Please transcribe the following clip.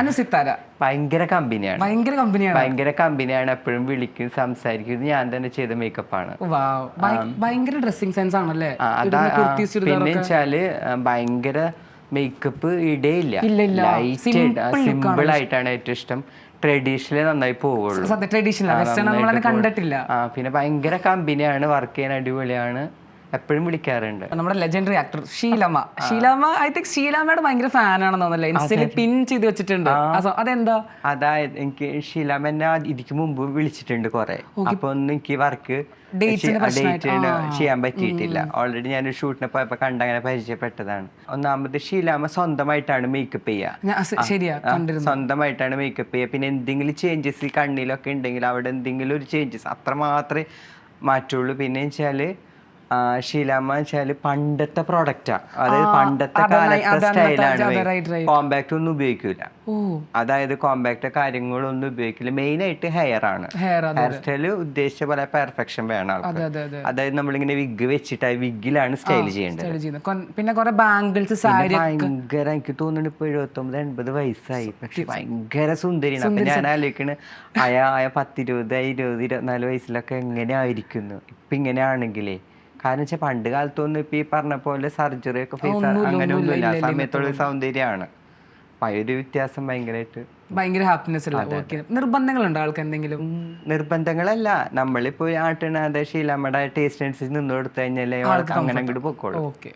അനു സിത്താര. ഭയങ്കര കമ്പനിയാണ്. ഭയങ്കര കമ്പനിയാണ്. ഭയങ്കര കമ്പനിയാണ്. എപ്പോഴും വിളിക്കും സംസാരിക്കും. ഇത് ഞാൻ തന്നെ ചെയ്ത മേക്കപ്പ് ആണ്. ഭയങ്കര ഡ്രസ്സിംഗ് സെൻസ് ആണല്ലേ? പിന്നെ വെച്ചാൽ ഭയങ്കര മേക്കപ്പ് ഇടയില്ല. സിമ്പിൾ ആയിട്ടാണ് ഏറ്റവും ഇഷ്ടം. ട്രഡീഷണൽ നന്നായി പോവുള്ളൂ. ട്രഡീഷണൽ കണ്ടിട്ടില്ല. പിന്നെ ഭയങ്കര കമ്പനിയാണ്. വർക്ക് ചെയ്യാൻ അടിപൊളിയാണ്. എപ്പോഴും വിളിക്കാറുണ്ട്. നമ്മുടെ legendary actor Sheelamma. Sheelamma I think ഷീലമ്മയുടെ ഭയങ്കര ഫാനാണെന്ന് തോന്നുന്നല്ലേ. ഇൻസ്റ്റയിൽ പിൻ ചെയ്ത് വെച്ചിട്ടുണ്ട്. അതെന്താ? അതായത് എനിക്ക് ഷീലമ്മ എന്നെ ഇതിക്ക് മുമ്പ് വിളിച്ചിട്ടുണ്ട് കുറെ. അപ്പൊ ഒന്നും എനിക്ക് വർക്ക്. ചെയ്യാൻ പറ്റിയിട്ടില്ല. ഓൾറെഡി ഞാൻ ഷൂട്ടിനെ പോയപ്പോ കണ്ടങ്ങനെ പരിചയപ്പെട്ടതാണ്. ഒന്നാമത് ഷീലാമ സ്വന്തമായിട്ടാണ് മേക്കപ്പ് ചെയ്യുക സ്വന്തമായിട്ടാണ് മേക്കപ്പ് ചെയ്യുക പിന്നെ എന്തെങ്കിലും ചേഞ്ചസ് ഈ കണ്ണിലൊക്കെ ഉണ്ടെങ്കിൽ അവിടെ എന്തെങ്കിലും ഒരു ചേഞ്ചസ് അത്ര മാത്രമേ മാറ്റുള്ളൂ. പിന്നെ വെച്ചാൽ ആ, ഷീലാമ്മ വെച്ചാൽ പണ്ടത്തെ പ്രോഡക്റ്റാ അതായത് പണ്ടത്തെ കാലത്തെ സ്റ്റൈലാണ്. കോമ്പാക്ട് ഒന്നും ഉപയോഗിക്കൂല. അതായത് കോമ്പാക്ട് കാര്യങ്ങളൊന്നും ഉപയോഗിക്കില്ല. മെയിൻ ആയിട്ട് ഹെയർ ആണ്. ഹെയർ സ്റ്റൈൽ ഉദ്ദേശിച്ച പോലെ പെർഫെക്ഷൻ വേണം അതായത് നമ്മളിങ്ങനെ വിഗ് വെച്ചിട്ട് വിഗിലാണ് സ്റ്റൈൽ ചെയ്യേണ്ടത്. സ്റ്റൈൽ പിന്നെ കുറെ ബാംഗിൾസ് ഭയങ്കര എനിക്ക് തോന്നുന്നു ഇപ്പൊ എഴുപത്തി ഒമ്പത് എൺപത് വയസ്സായി. പക്ഷെ ഭയങ്കര സുന്ദരിയാണ്. അപ്പൊ ഞാൻ ആലോചിക്കണ് അയാ ആയ പത്തിരുപത് ഇരുപത് ഇരുപത്തിനാല് വയസ്സിലൊക്കെ എങ്ങനെ ആയിരിക്കുന്നു ഇപ്പൊ ഇങ്ങനെയാണെങ്കിലേ കാരണം വെച്ചാൽ പണ്ട് കാലത്തൊന്നും ഇപ്പൊ ഈ പറഞ്ഞ പോലെ സർജറി ഒക്കെ ഫേസ് അങ്ങനെ ഒന്നുമില്ല. ആ സമയത്തുള്ള സൗന്ദര്യമാണ്. അപ്പൊ ആ ഒരു വ്യത്യാസം ഭയങ്കരമായിട്ട് ഭയങ്കര ഹാപ്പിനെസ് ഉള്ള ഓക്കെ നിർബന്ധങ്ങളുണ്ട് ആൾക്ക് എന്തെങ്കിലും? നിർബന്ധങ്ങളല്ല. നമ്മളിപ്പോ ആട്ടണ അതെ ശീലമ്മയുടെ ടേസ്റ്റ് അനുസരിച്ച് നിന്ന് കൊടുത്തു കഴിഞ്ഞാലേ ആൾക്ക് അങ്ങനെ അങ്ങോട്ട് പൊക്കോളൂ. ഓക്കെ